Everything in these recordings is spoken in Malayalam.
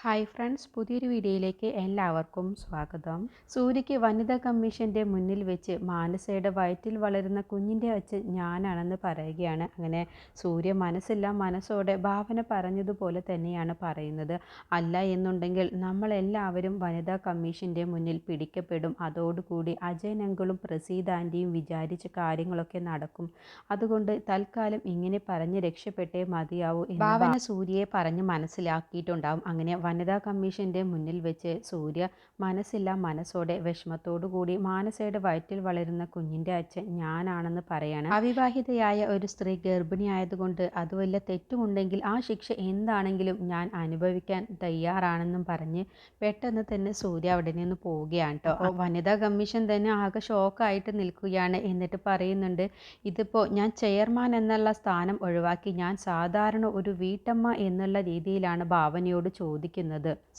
ഹായ് ഫ്രണ്ട്സ് പുതിയൊരു വീഡിയോയിലേക്ക് എല്ലാവർക്കും സ്വാഗതം. സൂര്യയ്ക്ക് വനിതാ കമ്മീഷന്റെ മുന്നിൽ വെച്ച് മാനസയുടെ വയറ്റിൽ വളരുന്ന കുഞ്ഞിന്റെ അച്ഛൻ ഞാനാണെന്ന് പറയുകയാണ്. അങ്ങനെ സൂര്യ മനസ്സില്ല മനസ്സോടെ ഭാവന പറഞ്ഞതുപോലെ തന്നെയാണ് പറയുന്നത്. അല്ല എന്നുണ്ടെങ്കിൽ നമ്മളെല്ലാവരും വനിതാ കമ്മീഷന്റെ മുന്നിൽ പിടിക്കപ്പെടും. അതോടുകൂടി അജയൻ പ്രസീതാന്റെയും പ്രസീദ് ആന്റിയും വിചാരിച്ച കാര്യങ്ങളൊക്കെ നടക്കും. അതുകൊണ്ട് തൽക്കാലം ഇങ്ങനെ പറഞ്ഞ് രക്ഷപ്പെട്ടേ മതിയാവൂ ഭാവന സൂര്യയെ പറഞ്ഞ് മനസ്സിലാക്കിയിട്ടുണ്ടാവും. അങ്ങനെ വനിതാ കമ്മീഷന്റെ മുന്നിൽ വെച്ച് സൂര്യ മനസ്സില്ല മനസ്സോടെ വിഷമത്തോടുകൂടി മാനസയുടെ വയറ്റിൽ വളരുന്ന കുഞ്ഞിന്റെ അച്ഛൻ ഞാനാണെന്ന് പറയാണ്. അവിവാഹിതയായ ഒരു സ്ത്രീ ഗർഭിണിയായതുകൊണ്ട് അത് വല്ല തെറ്റുമുണ്ടെങ്കിൽ ആ ശിക്ഷ എന്താണെങ്കിലും ഞാൻ അനുഭവിക്കാൻ തയ്യാറാണെന്നും പറഞ്ഞ് പെട്ടെന്ന് തന്നെ സൂര്യ അവിടെ നിന്ന് പോവുകയാണ് കേട്ടോ വനിതാ കമ്മീഷൻ തന്നെ ആകെ ഷോക്കായിട്ട് നിൽക്കുകയാണ്. എന്നിട്ട് പറയുന്നുണ്ട് ഇതിപ്പോൾ ഞാൻ ചെയർമാൻ എന്നുള്ള സ്ഥാനം ഒഴിവാക്കി ഞാൻ സാധാരണ ഒരു വീട്ടമ്മ എന്നുള്ള രീതിയിലാണ് ഭാവനയോട് ചോദിക്കുന്നത്.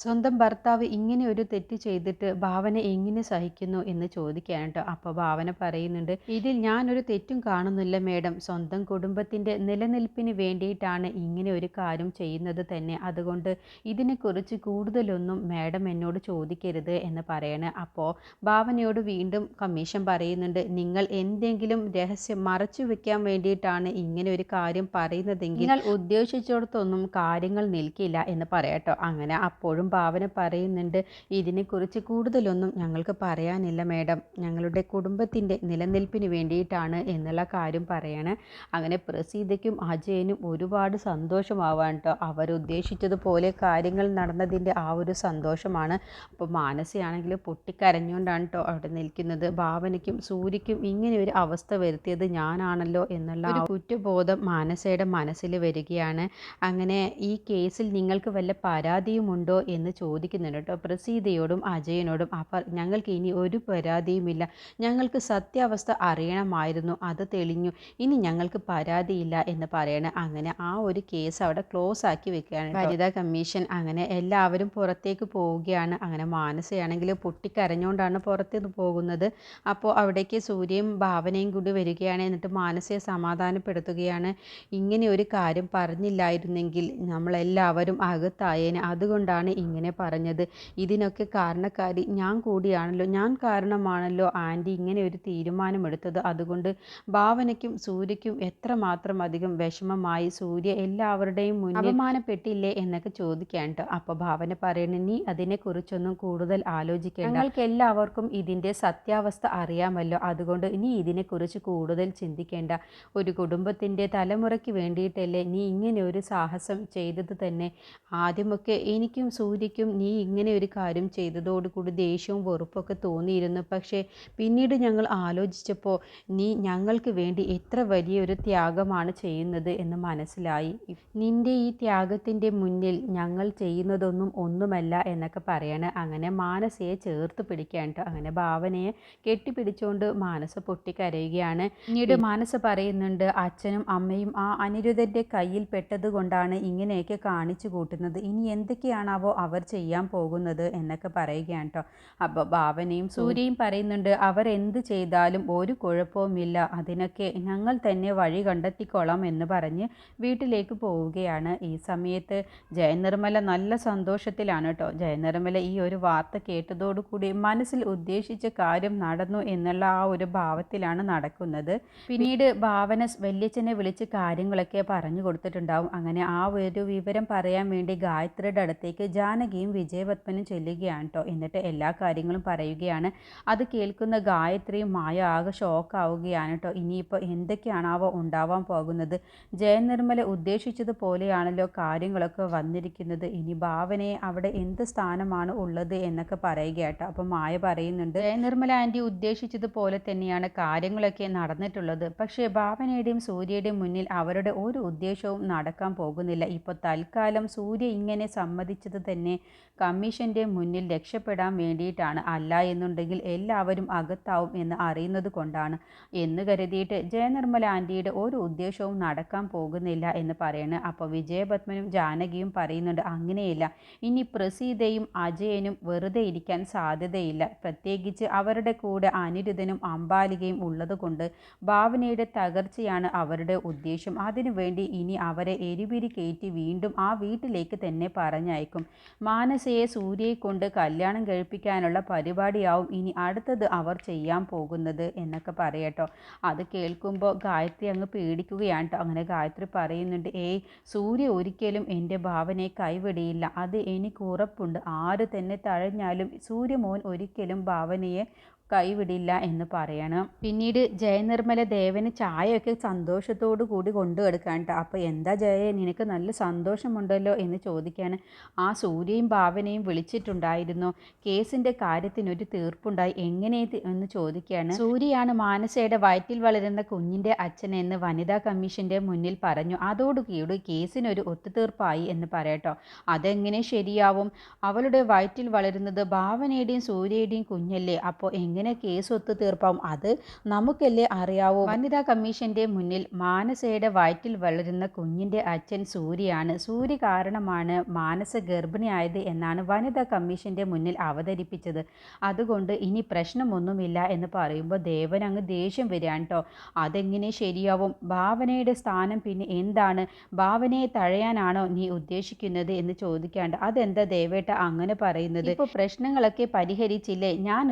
സ്വന്തം ഭർത്താവ് ഇങ്ങനെ ഒരു തെറ്റ് ചെയ്തിട്ട് ഭാവന എങ്ങനെ സഹിക്കുന്നു എന്ന് ചോദിക്കുകയാണ് കേട്ടോ. അപ്പോൾ ഭാവന പറയുന്നുണ്ട് ഇതിൽ ഞാനൊരു തെറ്റും കാണുന്നില്ല മേഡം. സ്വന്തം കുടുംബത്തിന്റെ നിലനിൽപ്പിന് വേണ്ടിയിട്ടാണ് ഇങ്ങനെ ഒരു കാര്യം ചെയ്യുന്നത് തന്നെ. അതുകൊണ്ട് ഇതിനെക്കുറിച്ച് കൂടുതലൊന്നും മേഡം എന്നോട് ചോദിക്കരുത് എന്ന് പറയണേ. അപ്പോൾ ഭാവനയോട് വീണ്ടും കമ്മീഷൻ പറയുന്നുണ്ട് നിങ്ങൾ എന്തെങ്കിലും രഹസ്യം മറച്ചു വെക്കാൻ വേണ്ടിയിട്ടാണ് ഇങ്ങനെ ഒരു കാര്യം പറയുന്നതെങ്കിൽ നിങ്ങൾ ഉദ്ദേശിച്ചിടത്തൊന്നും കാര്യങ്ങൾ നിൽക്കില്ല എന്ന് പറയാട്ടോ അങ്ങനെ അപ്പോഴും ഭാവന പറയുന്നുണ്ട്. ഇതിനെക്കുറിച്ച് കൂടുതലൊന്നും ഞങ്ങൾക്ക് പറയാനില്ല മേഡം. ഞങ്ങളുടെ കുടുംബത്തിന്റെ നിലനിൽപ്പിന് വേണ്ടിയിട്ടാണ് എന്നുള്ള കാര്യം പറയണേ. അങ്ങനെ പ്രസീതയ്ക്കും അജയനും ഒരുപാട് സന്തോഷമാവാൻ കേട്ടോ. അവരുദ്ദേശിച്ചതുപോലെ കാര്യങ്ങൾ നടന്നതിന്റെ ആ ഒരു സന്തോഷമാണ്. അപ്പോൾ മാനസിയാണെങ്കിൽ പൊട്ടിക്കരഞ്ഞുകൊണ്ടാണ് കേട്ടോ അവിടെ നിൽക്കുന്നത്. ഭാവനയ്ക്കും സൂര്യയ്ക്കും ഇങ്ങനെ ഒരു അവസ്ഥ വരുത്തിയത് ഞാനാണല്ലോ എന്നുള്ള ഒരു കുറ്റബോധം മാനസയുടെ മനസ്സിൽ വരികയാണ്. അങ്ങനെ ഈ കേസിൽ നിങ്ങൾക്ക് വല്ല പരാതിയുമുണ്ടോ എന്ന് ചോദിക്കുന്നുണ്ട് കേട്ടോ. പ്രസീതയോടും അജയനോടും അപ്പോൾ ഞങ്ങൾക്ക് ഇനി ഒരു പരാതിയുമില്ല. ഞങ്ങൾക്ക് സത്യാവസ്ഥ അറിയണമായിരുന്നു. അത് തെളിഞ്ഞു. ഇനി ഞങ്ങൾക്ക് പരാതിയില്ല എന്ന് പറയണേ. അങ്ങനെ ആ ഒരു കേസ് അവിടെ ക്ലോസ് ആക്കി വെക്കുകയാണ് വനിതാ കമ്മീഷൻ അങ്ങനെ എല്ലാവരും പുറത്തേക്ക് പോവുകയാണ്. അങ്ങനെ മാനസയാണെങ്കിൽ പൊട്ടിക്കരഞ്ഞുകൊണ്ടാണ് പുറത്തേക്ക് പോകുന്നത്. അപ്പോൾ അവിടേക്ക് സൂര്യയും ഭാവനയും കൂടി വരികയാണ്. എന്നിട്ട് മാനസയെ സമാധാനപ്പെടുത്തുകയാണ്. ഇങ്ങനെ ഒരു കാര്യം പറഞ്ഞില്ലായിരുന്നെങ്കിൽ നമ്മളെല്ലാവരും അകത്തായേനെ. അതുകൊണ്ടാണ് ഇങ്ങനെ പറഞ്ഞത്. ഇതിനൊക്കെ കാരണക്കാരി ഞാൻ കൂടിയാണല്ലോ ഞാൻ കാരണമാണല്ലോ ആന്റി ഇങ്ങനെ ഒരു തീരുമാനമെടുത്തത്. അതുകൊണ്ട് ഭാവനയ്ക്കും സൂര്യയ്ക്കും എത്രമാത്രം അധികം വിഷമമായി സൂര്യ എല്ലാവരുടെയും മുന്നിൽ അപമാനപ്പെട്ടില്ലേ? എന്നൊക്കെ ചോദിക്കാൻ കേട്ടോ അപ്പോൾ ഭാവന പറയണ നീ അതിനെക്കുറിച്ചൊന്നും കൂടുതൽ ആലോചിക്കേണ്ട. ഞങ്ങൾക്ക് എല്ലാവർക്കും ഇതിന്റെ സത്യാവസ്ഥ അറിയാമല്ലോ. അതുകൊണ്ട് നീ ഇതിനെക്കുറിച്ച് കൂടുതൽ ചിന്തിക്കേണ്ട. ഒരു കുടുംബത്തിന്റെ തലമുറയ്ക്ക് വേണ്ടിയിട്ടല്ലേ നീ ഇങ്ങനെ ഒരു സാഹസം ചെയ്തത് തന്നെ. ആദ്യമൊക്കെ എനിക്കും സൂര്യയ്ക്കും നീ ഇങ്ങനെ ഒരു കാര്യം ചെയ്തതോടുകൂടി ദേഷ്യവും വെറുപ്പൊക്കെ തോന്നിയിരുന്നു. പക്ഷേ പിന്നീട് ഞങ്ങൾ ആലോചിച്ചപ്പോൾ നീ ഞങ്ങൾക്ക് വേണ്ടി എത്ര വലിയൊരു ത്യാഗമാണ് ചെയ്യുന്നത് എന്ന് മനസ്സിലായി. നിന്റെ ഈ ത്യാഗത്തിന്റെ മുന്നിൽ ഞങ്ങൾ ചെയ്യുന്നതൊന്നും ഒന്നുമല്ല എന്നൊക്കെ പറയാണ്. അങ്ങനെ മാനസയെ ചേർത്ത് പിടിക്കാൻ അങ്ങനെ ഭാവനയെ കെട്ടിപ്പിടിച്ചുകൊണ്ട് മാനസ പൊട്ടിക്കരയുകയാണ്. പിന്നീട് മാനസ പറയുന്നുണ്ട് അച്ഛനും അമ്മയും ആ അനിരുദ്ധന്റെ കയ്യിൽ പെട്ടതുകൊണ്ടാണ് ഇങ്ങനെയൊക്കെ കാണിച്ചു കൂട്ടുന്നത്. ഇനി എന്തൊക്കെയാണാവോ അവർ ചെയ്യാൻ പോകുന്നത് എന്നൊക്കെ പറയുകയാണ് കേട്ടോ അപ്പോൾ ഭാവനയും സൂര്യയും പറയുന്നുണ്ട് അവർ എന്ത് ചെയ്താലും ഒരു കുഴപ്പവുമില്ല. അതിനൊക്കെ ഞങ്ങൾ തന്നെ വഴി കണ്ടെത്തിക്കോളാം എന്ന് പറഞ്ഞ് വീട്ടിലേക്ക് പോവുകയാണ് ഈ സമയത്ത്. ജയനിർമ്മല നല്ല സന്തോഷത്തിലാണ് കേട്ടോ ജയനിർമ്മല ഈ ഒരു വാർത്ത കേട്ടതോടുകൂടി മനസ്സിൽ ഉദ്ദേശിച്ച കാര്യം നടന്നു എന്നുള്ള ആ ഒരു ഭാവത്തിലാണ് നടക്കുന്നത്. പിന്നീട് ഭാവന വല്യച്ഛനെ വിളിച്ച് കാര്യങ്ങളൊക്കെ പറഞ്ഞു കൊടുത്തിട്ടുണ്ടാവും. അങ്ങനെ ആ ഒരു വിവരം പറയാൻ വേണ്ടി ഗായത്രിയുടെ അടുത്തേക്ക് ജാനകിയും വിജയപത്മനും ചെല്ലുകയാണ് കേട്ടോ എന്നിട്ട് എല്ലാ കാര്യങ്ങളും പറയുകയാണ്. അത് കേൾക്കുന്ന ഗായത്രിയും മായ ആകെ ഷോക്കാവുകയാണ് കേട്ടോ ഇനിയിപ്പോൾ എന്തൊക്കെയാണാവോ ഉണ്ടാവാൻ പോകുന്നത്? ജയനിർമ്മല ഉദ്ദേശിച്ചതുപോലെയാണല്ലോ കാര്യങ്ങളൊക്കെ വന്നിരിക്കുന്നത്. ഇനി ഭാവനയെ അവിടെ എന്ത് സ്ഥാനമാണ് ഉള്ളത് എന്നൊക്കെ പറയുക കേട്ടോ അപ്പം മായ പറയുന്നുണ്ട് ജയനിർമ്മല ആന്റി ഉദ്ദേശിച്ചതുപോലെ തന്നെയാണ് കാര്യങ്ങളൊക്കെ നടന്നിട്ടുള്ളത്. പക്ഷേ ഭാവനയുടെയും സൂര്യയുടെയും മുന്നിൽ അവരുടെ ഒരു ഉദ്ദേശവും നടക്കാൻ പോകുന്നില്ല. ഇപ്പോൾ തൽക്കാലം സൂര്യ ഇങ്ങനെ സമ്മതിച്ചത് തന്നെ കമ്മീഷന്റെ മുന്നിൽ രക്ഷപ്പെടാൻ വേണ്ടിയിട്ടാണ്. അല്ല എന്നുണ്ടെങ്കിൽ എല്ലാവരും അകത്താവും എന്ന് അറിയുന്നത് കൊണ്ടാണ്. എന്ന് കരുതിയിട്ട് ജയനിർമ്മല ആന്റിയുടെ ഒരു ഉദ്ദേശവും നടക്കാൻ പോകുന്നില്ല എന്ന് പറയുന്നത് അപ്പോൾ വിജയപത്മനും ജാനകിയും പറയുന്നുണ്ട് അങ്ങനെയില്ല. ഇനി പ്രസീതയും അജയനും വെറുതെ ഇരിക്കാൻ സാധ്യതയില്ല. പ്രത്യേകിച്ച് അവരുടെ കൂടെ അനിരുദ്ധനും അമ്പാലികയും ഉള്ളതുകൊണ്ട് ഭാവനയുടെ തകർച്ചയാണ് അവരുടെ ഉദ്ദേശം. അതിനുവേണ്ടി ഇനി അവരെ എരിപിരി കയറ്റി വീണ്ടും ആ വീട്ടിലേക്ക് തന്നെ പറഞ്ഞ പറഞ്ഞയക്കും. മാനസയെ സൂര്യയെ കൊണ്ട് കല്യാണം കഴിപ്പിക്കാനുള്ള പരിപാടിയാവും ഇനി അടുത്തത് അവർ ചെയ്യാൻ പോകുന്നത് എന്നൊക്കെ പറയട്ടോ. അത് കേൾക്കുമ്പോൾ ഗായത്രി അങ്ങ് പേടിക്കുകയാണ് കേട്ടോ അങ്ങനെ ഗായത്രി പറയുന്നുണ്ട് ഏയ് സൂര്യ ഒരിക്കലും എന്റെ ഭാവനയെ കൈവിടിയില്ല. അത് എനിക്ക് ഉറപ്പുണ്ട് ആര് തന്നെ തഴഞ്ഞാലും സൂര്യമോൻ ഒരിക്കലും ഭാവനയെ കൈവിടില്ല എന്ന് പറയണം. പിന്നീട് ജയനിർമ്മല ദേവന് ചായയൊക്കെ സന്തോഷത്തോടു കൂടി കൊണ്ടു കൊടുക്കാൻ അപ്പോൾ എന്താ ജയ നിനക്ക് നല്ല സന്തോഷമുണ്ടല്ലോ എന്ന് ചോദിക്കുകയാണ് ആ സൂര്യയും ഭാവനയും വിളിച്ചിട്ടുണ്ടായിരുന്നു. കേസിന്റെ കാര്യത്തിനൊരു തീർപ്പുണ്ടായി. എങ്ങനെ എന്ന് ചോദിക്കുകയാണ് സൂര്യയാണ് മാനസയുടെ വയറ്റിൽ വളരുന്ന കുഞ്ഞിന്റെ അച്ഛൻ എന്ന് വനിതാ കമ്മീഷന്റെ മുന്നിൽ പറഞ്ഞു. അതോടുകൂടി കേസിനൊരു ഒത്തുതീർപ്പായി എന്ന് പറയട്ടോ അതെങ്ങനെ ശരിയാവും? അവളുടെ വയറ്റിൽ വളരുന്നത് ഭാവനയുടെയും സൂര്യയുടെയും കുഞ്ഞല്ലേ? അപ്പോൾ എങ്ങനെ കേസ് ഒത്തു തീർപ്പാവും അത് നമുക്കല്ലേ അറിയാവൂ. വനിതാ കമ്മീഷന്റെ മുന്നിൽ മാനസയുടെ വയറ്റിൽ വളരുന്ന കുഞ്ഞിന്റെ അച്ഛൻ സൂര്യയാണ്. സൂര്യ കാരണമാണ് മാനസ ഗർഭിണിയായത് എന്നാണ് വനിതാ കമ്മീഷന്റെ മുന്നിൽ അവതരിപ്പിച്ചത്. അതുകൊണ്ട് ഇനി പ്രശ്നമൊന്നുമില്ല എന്ന് പറയുമ്പോൾ ദേവൻ അങ്ങ് ദേഷ്യം വരികയാണ് കേട്ടോ അതെങ്ങനെ ശരിയാവും? ഭാവനയുടെ സ്ഥാനം പിന്നെ എന്താണ്? ഭാവനയെ തഴയാനാണോ നീ ഉദ്ദേശിക്കുന്നത് എന്ന് ചോദിക്കാണ്ട് അതെന്താ ദേവേട്ട അങ്ങനെ പറയുന്നത്? ഇപ്പോൾ പ്രശ്നങ്ങളൊക്കെ പരിഹരിച്ചില്ലേ? ഞാൻ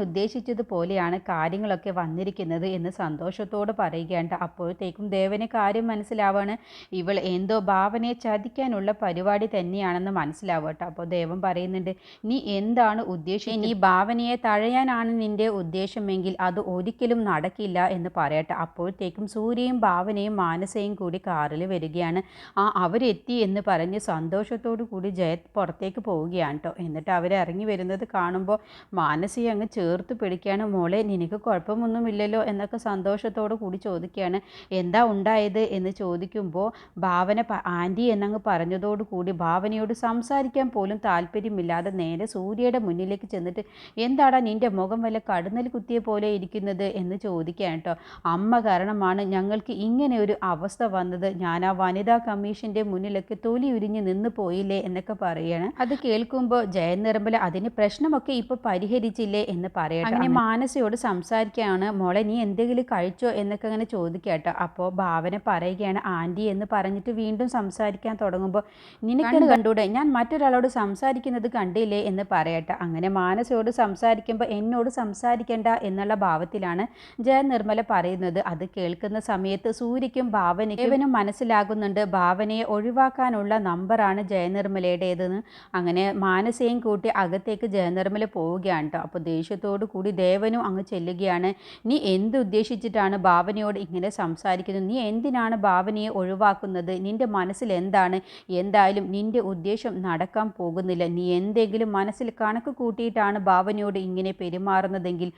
ഉദ്ദേശിച്ചതുപോലെയാണ് കാര്യങ്ങളൊക്കെ വന്നിരിക്കുന്നത് എന്ന് സന്തോഷത്തോട് പറയുകയാണ്. അപ്പോഴത്തേക്കും ദേവന് കാര്യം മനസ്സിലാവാണ്. ഇവൾ എന്തോ ഭാവനയെ ചതിക്കാനുള്ള പരിപാടി തന്നെയാണെന്ന് മനസ്സിലാവട്ടെ അപ്പോൾ ദേവൻ പറയുന്നുണ്ട് നീ എന്താണ് ഉദ്ദേശിച്ചത്? നീ ഭാവനയെ തഴയാനാണ് നിന്റെ ഉദ്ദേശമെങ്കിൽ അത് ഒരിക്കലും നടക്കില്ല എന്ന് പറയട്ടെ. അപ്പോഴത്തേക്കും സൂര്യയും ഭാവനയും മാനസയും കൂടി കാറിൽ വരികയാണ്. ആ അവരെത്തി എന്ന് പറഞ്ഞ് സന്തോഷത്തോടു കൂടി ജയത് പുറത്തേക്ക് പോവുകയാണ് കേട്ടോ. എന്നിട്ട് അവർ ഇറങ്ങി വരുന്നത് കാണുമ്പോൾ മാനസി അങ്ങ് ചേർത്ത് പിടിക്കുകയാണ് മോളെ നിനക്ക് കുഴപ്പമൊന്നുമില്ലല്ലോ എന്നൊക്കെ സന്തോഷത്തോടു കൂടി ചോദിക്കുകയാണ്. എന്താ ഉണ്ടായത് എന്ന് ചോദിക്കുമ്പോൾ ഭാവന ആന്റി എന്നങ്ങ് പറഞ്ഞതോട് കൂടി ഭാവനയോട് സംസാരിക്കാൻ പോലും താല്പര്യമില്ലാതെ നേരെ സൂര്യയുടെ മുന്നിലേക്ക് ചെന്നിട്ട് എന്താടാ നിന്റെ മുഖം വല്ല കടുന്നൽ കുത്തിയ പോലെ ഇരിക്കുന്നത്? എന്ന് ചോദിക്കുകയാണ് കേട്ടോ അമ്മ കാരണമാണ് ഞങ്ങൾക്ക് ഇങ്ങനെ ഒരു അവസ്ഥ വന്നത്. ഞാൻ ആ വനിതാ കമ്മീഷന്റെ മുന്നിലൊക്കെ തൊലി ഉരിഞ്ഞ് നിന്ന് പോയില്ലേ എന്നൊക്കെ പറയുകയാണ് അത് കേൾക്കുമ്പോൾ ജയനിർമ്മല അതിന് പ്രശ്നമൊക്കെ ഇപ്പോൾ പരിഹരിച്ചില്ലേ? എന്ന് പറയണം അങ്ങനെ മാനസയോട് സംസാരിക്കുകയാണ് മോളെ നീ എന്തെങ്കിലും കഴിച്ചോ? എന്നൊക്കെ അങ്ങനെ ചോദിക്കട്ടോ അപ്പോൾ ഭാവന പറയുകയാണ് ആന്റി എന്ന് പറഞ്ഞിട്ട് വീണ്ടും സംസാരിക്കാൻ തുടങ്ങുമ്പോൾ നിനക്ക് കണ്ടൂടെ? ഞാൻ മറ്റൊരാളോട് സംസാരിക്കുന്നത് കണ്ടില്ലേ? എന്ന് പറയട്ടെ അങ്ങനെ മാനസയോട് സംസാരിക്കുമ്പോൾ എന്നോട് സംസാരിക്കേണ്ട എന്നുള്ള ഭാവത്തിലാണ് ജയ നിർമ്മല പറയുന്നത്. അത് കേൾക്കുന്ന സമയത്ത് സൂര്യക്കും ഭാവനയ്ക്കും മനസ്സിലാകുന്നുണ്ട് ഭാവനയെ ഒഴിവാക്കാനുള്ള നമ്പറാണ് ജയനിർമ്മലയുടേതെന്ന് അങ്ങനെ മാനസയും കൂട്ടി അകത്തേക്ക് ജയനിർമ്മല പോവുകയാണ് കേട്ടോ. അപ്പോൾ ദേഷ്യത്തോടു കൂടി ദേവനും അങ്ങ് ചെല്ലുകയാണ്. നീ എന്ത് ഉദ്ദേശിച്ചിട്ടാണ് ഭാവനയോട് ഇങ്ങനെ സംസാരിക്കുന്നത്? നീ എന്തിനാണ് ഭാവനയെ ഒഴിവാക്കുന്നത്? നിന്റെ മനസ്സിൽ എന്താണ്? എന്തായാലും നിന്റെ ഉദ്ദേശം നടക്കാൻ പോകുന്നില്ല. നീ എന്തെങ്കിലും മനസ്സിൽ കണക്ക് കൂട്ടിയിട്ടാണ് ഭാവനയോട് ഇങ്ങനെ പെരുമാറുന്നതെങ്കിൽ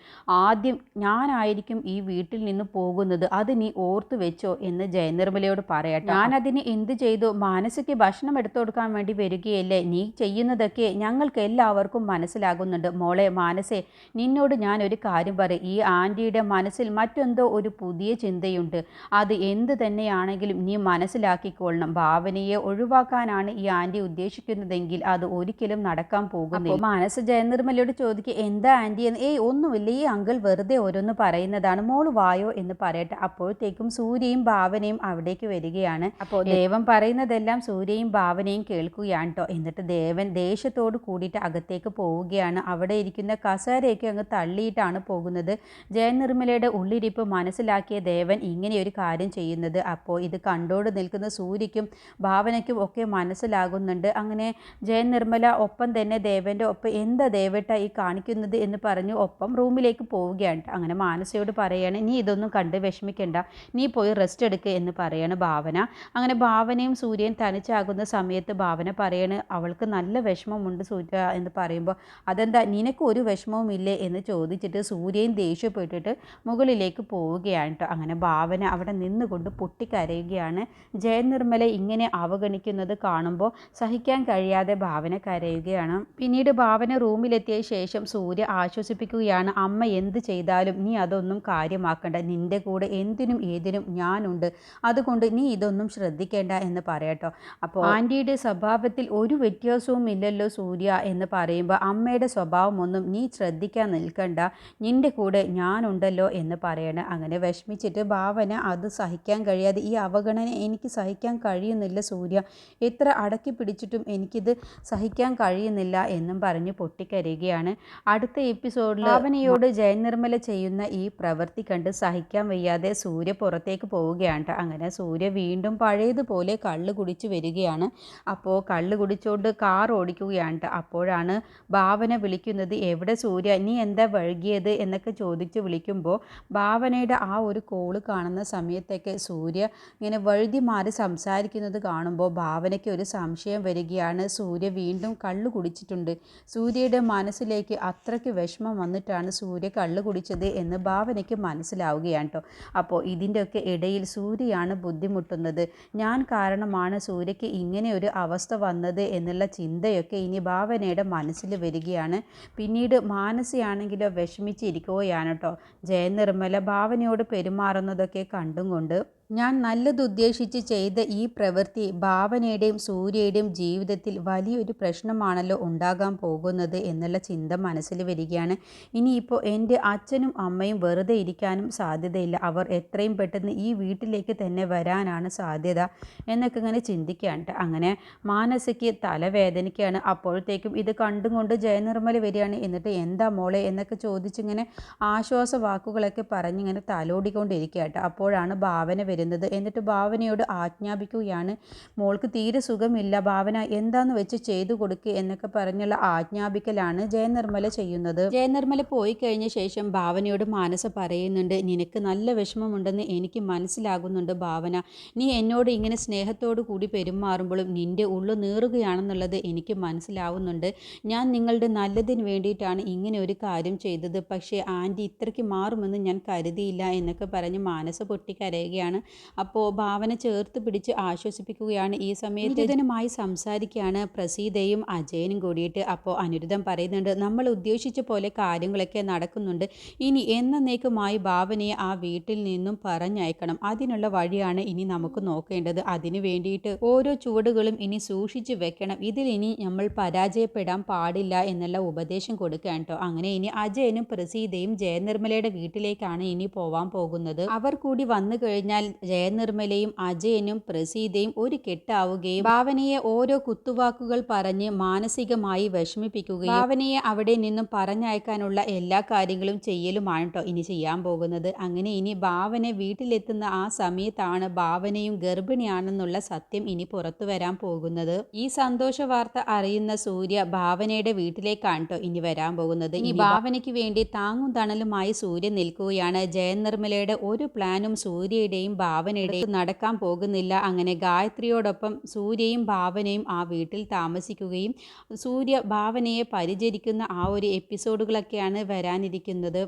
ആദ്യം ഞാനായിരിക്കും ഈ വീട്ടിൽ നിന്ന് പോകുന്നത്. അത് നീ ഓർത്തു വെച്ചോ എന്ന് ജയനിർമ്മലയോട് പറയട്ടെ ഞാൻ അതിന് എന്ത് ചെയ്തു? മാനസിക ഭക്ഷണം എടുത്തു കൊടുക്കാൻ വേണ്ടി വരികയല്ലേ? നീ ചെയ്യുന്നതൊക്കെ ഞങ്ങൾക്ക് എല്ലാവർക്കും മനസ്സിലാകുന്നുണ്ട്. മോളെ മാനസേ നിന്നോട് ഞാൻ ഒരു കാര്യം പറയും ഈ ആന്റിയുടെ മനസ്സിൽ മറ്റെന്തോ ഒരു പുതിയ ചിന്തയുണ്ട്. അത് എന്ത് തന്നെയാണെങ്കിലും നീ മനസ്സിലാക്കിക്കൊള്ളണം. ഭാവനയെ ഒഴിവാക്കാനാണ് ഈ ആന്റി ഉദ്ദേശിക്കുന്നതെങ്കിൽ അത് ഒരിക്കലും നടക്കാൻ പോകുന്നില്ല. മനസ്സ് ജയനിർമ്മലയോട് ചോദിക്കുക എന്താ ആന്റി എന്ന്? ഏയ് ഒന്നുമില്ല. ഈ അങ്കിൾ വെറുതെ ഓരോന്ന് പറയുന്നതാണ്. മോൾ വായോ എന്ന് പറയട്ടെ. അപ്പോഴത്തേക്കും സൂര്യയും ഭാവനയും അവിടേക്ക് വരികയാണ്. അപ്പോൾ ദേവൻ പറയുന്നതെല്ലാം സൂര്യയും ഭാവനയും കേൾക്കുകയാണ് കേട്ടോ എന്നിട്ട് ദേവൻ ദേഷ്യത്തോട് കൂടിയിട്ട് അകത്തേക്ക് പോവുകയാണ്. അവിടെ ഇരിക്കുന്ന കസേരയൊക്കെ അങ്ങ് തള്ളിയിട്ടാണ് പോകുന്നത്. ജയനിർമ്മലയുടെ ഉള്ളിരിപ്പ് മനസ്സിലാക്കിയ ദേവൻ ഇങ്ങനെയൊരു കാര്യം ചെയ്യുന്നത്. അപ്പോൾ ഇത് കണ്ടോട് നിൽക്കുന്ന സൂര്യക്കും ഭാവനയ്ക്കും ഒക്കെ മനസ്സിലാകുന്നുണ്ട്. അങ്ങനെ ജയനിർമ്മല ഒപ്പം തന്നെ ദേവന്റെ ഒപ്പം എന്താ ദേവേട്ട ഈ കാണിക്കുന്നത് എന്ന് പറഞ്ഞു ഒപ്പം റൂമിലേക്ക് പോവുകയാണ്. അങ്ങനെ മാനസയോട് പറയാണ് നീ ഇതൊന്നും കണ്ട് വിഷമിക്കണ്ട. നീ പോയി റെസ്റ്റ് എടുക്കുക എന്ന് പറയാണ് ഭാവന. അങ്ങനെ ഭാവനയും സൂര്യൻ തനിച്ചാകുന്ന സമയത്ത് ഭാവന പറയാണ് അവൾക്ക് നല്ല വിഷമമുണ്ട് സൂര്യ എന്ന് പറയുമ്പോൾ അതെന്താ? നിനക്ക് ഒരു വിഷമവും ഇല്ലേ എന്ന് ചോദിച്ചിട്ട് സൂര്യൻ ദേഷ്യപ്പെട്ടിട്ട് മുകളിലേക്ക് പോവുകയാണ് കേട്ടോ അങ്ങനെ ഭാവന അവിടെ നിന്നുകൊണ്ട് പൊട്ടിക്കരയുകയാണ്. ജയനിർമ്മല ഇങ്ങനെ അവഗണിക്കുന്നത് കാണുമ്പോൾ സഹിക്കാൻ കഴിയാതെ ഭാവന കരയുകയാണ്. പിന്നീട് ഭാവന റൂമിലെത്തിയ ശേഷം സൂര്യ ആശ്വസിപ്പിക്കുകയാണ് അമ്മ എന്ത് ചെയ്താലും നീ അതൊന്നും കാര്യമാക്കണ്ട. നിന്റെ കൂടെ എന്തിനും ഏതിനും ഞാനുണ്ട്. അതുകൊണ്ട് നീ ഇതൊന്നും ശ്രദ്ധിക്കേണ്ട എന്ന് പറയട്ടോ അപ്പോൾ ആന്റിയുടെ സ്വഭാവത്തിൽ ഒരു വ്യത്യാസവും ഇല്ലല്ലോ സൂര്യ എന്ന് പറയുമ്പോൾ അമ്മയുടെ സ്വഭാവമൊന്നും നീ ശ്രദ്ധിക്കാൻ നിൽക്കണ്ട. നിന്റെ കൂടെ ഞാനുണ്ടല്ലോ എന്ന് പറയണേ. അങ്ങനെ വിഷമിച്ചിട്ട് ഭാവന അത് സഹിക്കാൻ കഴിയാതെ ഈ അവഗണന എനിക്ക് സഹിക്കാൻ കഴിയുന്നില്ല സൂര്യ. എത്ര അടക്കി പിടിച്ചിട്ടും എനിക്കിത് സഹിക്കാൻ കഴിയുന്നില്ല എന്നും പറഞ്ഞ് പൊട്ടിക്കരയുകയാണ്. അടുത്ത എപ്പിസോഡിൽ ഭാവനയോട് ജയനിർമ്മല ചെയ്യുന്ന ഈ പ്രവൃത്തി കണ്ട് സഹിക്കാൻ വയ്യാതെ സൂര്യ പുറത്തേക്ക് പോവുകയാണ്. അങ്ങനെ സൂര്യ വീണ്ടും പഴയതുപോലെ കള്ള് കുടിച്ചു വരികയാണ്. അപ്പോൾ കള്ള് കുടിച്ചുകൊണ്ട് കാർ ഓടിക്കുകയാണ്. അപ്പോഴാണ് ഭാവന വിളിക്കുന്നത് എവിടെ സൂര്യ? നീ എന്താ വഴുകിയത് എന്നൊക്കെ ചോദിച്ച് വിളിക്കുമ്പോൾ ഭാവനയുടെ ആ ഒരു കോൾ കാണുന്ന സമയത്തൊക്കെ സൂര്യ ഇങ്ങനെ വഴുതി മാറി സംസാരിക്കുന്നത് കാണുമ്പോൾ ഭാവനയ്ക്ക് ഒരു സംശയം വരികയാണ്. സൂര്യ വീണ്ടും കള്ളു കുടിച്ചിട്ടുണ്ട്. സൂര്യയുടെ മനസ്സിലേക്ക് അത്രയ്ക്ക് വിഷമം വന്നിട്ടാണ് സൂര്യ കള്ളു കുടിച്ചത് എന്ന് ഭാവനയ്ക്ക് മനസ്സിലാവുകയാണ് കേട്ടോ അപ്പോൾ ഇതിന്റെയൊക്കെ ഇടയിൽ സൂര്യയാണ് ബുദ്ധിമുട്ടുന്നത്. ഞാൻ കാരണമാണ് സൂര്യയ്ക്ക് ഇങ്ങനെ ഒരു അവസ്ഥ വന്നത് എന്നുള്ള ചിന്തയൊക്കെ ഇനി ഭാവനയുടെ മനസ്സിൽ വരികയാണ്. പിന്നീട് മാനസിയാണെങ്കിലോ വിഷമിച്ചിരിക്കുകയാണ് കേട്ടോ. ജയനിർമ്മല ഭാവനയോട് പെരുമാറുന്നതൊക്കെ കണ്ടും കൊണ്ട് ഞാൻ നല്ലതുദ്ദേശിച്ച് ചെയ്ത ഈ പ്രവൃത്തി ഭാവനയുടെയും സൂര്യയുടെയും ജീവിതത്തിൽ വലിയൊരു പ്രശ്നമാണല്ലോ ഉണ്ടാകാൻ പോകുന്നത് എന്നുള്ള ചിന്ത മനസ്സിൽ വരികയാണ്. ഇനിയിപ്പോൾ എന്റെ അച്ഛനും അമ്മയും വെറുതെ ഇരിക്കാനും സാധ്യതയില്ല. അവർ എത്രയും പെട്ടെന്ന് ഈ വീട്ടിലേക്ക് തന്നെ വരാനാണ് സാധ്യത എന്നൊക്കെ ഇങ്ങനെ ചിന്തിക്കുകയാണ് അങ്ങനെ മാനസിക്ക് തലവേദനയ്ക്കാണ് അപ്പോഴത്തേക്കും ഇത് കണ്ടും കൊണ്ട് ജയനിർമ്മല വരികയാണ്. എന്നിട്ട് എന്താ മോളെ എന്നൊക്കെ ചോദിച്ചിങ്ങനെ ആശ്വാസ വാക്കുകളൊക്കെ പറഞ്ഞിങ്ങനെ തലോടിക്കൊണ്ടിരിക്കുകയാട്ടോ അപ്പോഴാണ് ഭാവന വരുന്നത്. എന്നിട്ട് ഭാവനയോട് ആജ്ഞാപിക്കുകയാണ് മോൾക്ക് തീരെ സുഖമില്ല ഭാവന എന്താന്ന് വെച്ച് ചെയ്തു കൊടുക്കുക എന്നൊക്കെ പറഞ്ഞുള്ള ആജ്ഞാപിക്കലാണ് ജയനിർമ്മല ചെയ്യുന്നത്. ജയനിർമ്മല പോയി കഴിഞ്ഞ ശേഷം ഭാവനയോട് മാനസ പറയുന്നുണ്ട് നിനക്ക് നല്ല വിഷമമുണ്ടെന്ന് എനിക്ക് മനസ്സിലാകുന്നുണ്ട് ഭാവന. നീ എന്നോട് ഇങ്ങനെ സ്നേഹത്തോടു കൂടി പെരുമാറുമ്പോഴും നിന്റെ ഉള്ളു നീറുകയാണെന്നുള്ളത് എനിക്ക് മനസ്സിലാവുന്നുണ്ട്. ഞാൻ നിങ്ങളുടെ നല്ലതിന് വേണ്ടിയിട്ടാണ് ഇങ്ങനെ ഒരു കാര്യം ചെയ്തത്. പക്ഷേ ആന്റി ഇത്രയ്ക്ക് മാറുമെന്ന് ഞാൻ കരുതിയില്ല എന്നൊക്കെ പറഞ്ഞ് മാനസ പൊട്ടിക്കരയുകയാണ്. അപ്പോൾ ഭാവന ചേർത്ത് പിടിച്ച് ആശ്വസിപ്പിക്കുകയാണ്. ഈ സമയത്ത് ഇതിനുമായി സംസാരിക്കുകയാണ് പ്രസീതയും അജയനും കൂടിയിട്ട്. അപ്പോൾ അനിരുദ്ധം പറയുന്നുണ്ട് നമ്മൾ ഉദ്ദേശിച്ച പോലെ കാര്യങ്ങളൊക്കെ നടക്കുന്നുണ്ട്. ഇനി എന്നേക്കുമായി ഭാവനയെ ആ വീട്ടിൽ നിന്നും പറഞ്ഞയക്കണം. അതിനുള്ള വഴിയാണ് ഇനി നമുക്ക് നോക്കേണ്ടത്. അതിനു വേണ്ടിയിട്ട് ഓരോ ചുവടുകളും ഇനി സൂക്ഷിച്ചു വെക്കണം. ഇതിൽ ഇനി നമ്മൾ പരാജയപ്പെടാൻ പാടില്ല എന്നുള്ള ഉപദേശം കൊടുക്കുകയാണ് കേട്ടോ അങ്ങനെ ഇനി അജയനും പ്രസീതയും ജയനിർമ്മലയുടെ വീട്ടിലേക്കാണ് ഇനി പോവാൻ പോകുന്നത്. അവർ കൂടി വന്നു കഴിഞ്ഞാൽ ജയനിർമ്മലയും അജയനും പ്രസീതയും ഒരു കെട്ടാവുകയും ഭാവനയെ ഓരോ കുത്തുവാക്കുകൾ പറഞ്ഞ് മാനസികമായി വിഷമിപ്പിക്കുകയും ഭാവനയെ അവിടെ നിന്നും പറഞ്ഞയക്കാനുള്ള എല്ലാ കാര്യങ്ങളും ചെയ്യലുമാണ് കേട്ടോ ഇനി ചെയ്യാൻ പോകുന്നത്. അങ്ങനെ ഇനി ഭാവന വീട്ടിലെത്തുന്ന ആ സമയത്താണ് ഭാവനയും ഗർഭിണിയാണെന്നുള്ള സത്യം ഇനി പുറത്തു വരാൻ പോകുന്നത്. ഈ സന്തോഷ വാർത്ത അറിയുന്ന സൂര്യ ഭാവനയുടെ വീട്ടിലേക്കാണ് കേട്ടോ ഇനി വരാൻ പോകുന്നത്. ഈ ഭാവനയ്ക്ക് വേണ്ടി താങ്ങും തണലുമായി സൂര്യ നിൽക്കുകയാണ്. ജയനിർമ്മലയുടെ ഒരു പ്ലാനും സൂര്യയുടെയും ഭാവനയുടെയും നടക്കാൻ പോകുന്നില്ല. അങ്ങനെ ഗായത്രിയോടൊപ്പം സൂര്യയും ഭാവനയും ആ വീട്ടിൽ താമസിക്കുകയും സൂര്യ ഭാവനയെ പരിചരിക്കുന്ന ആ ഒരു എപ്പിസോഡുകളൊക്കെയാണ് വരാനിരിക്കുന്നത്.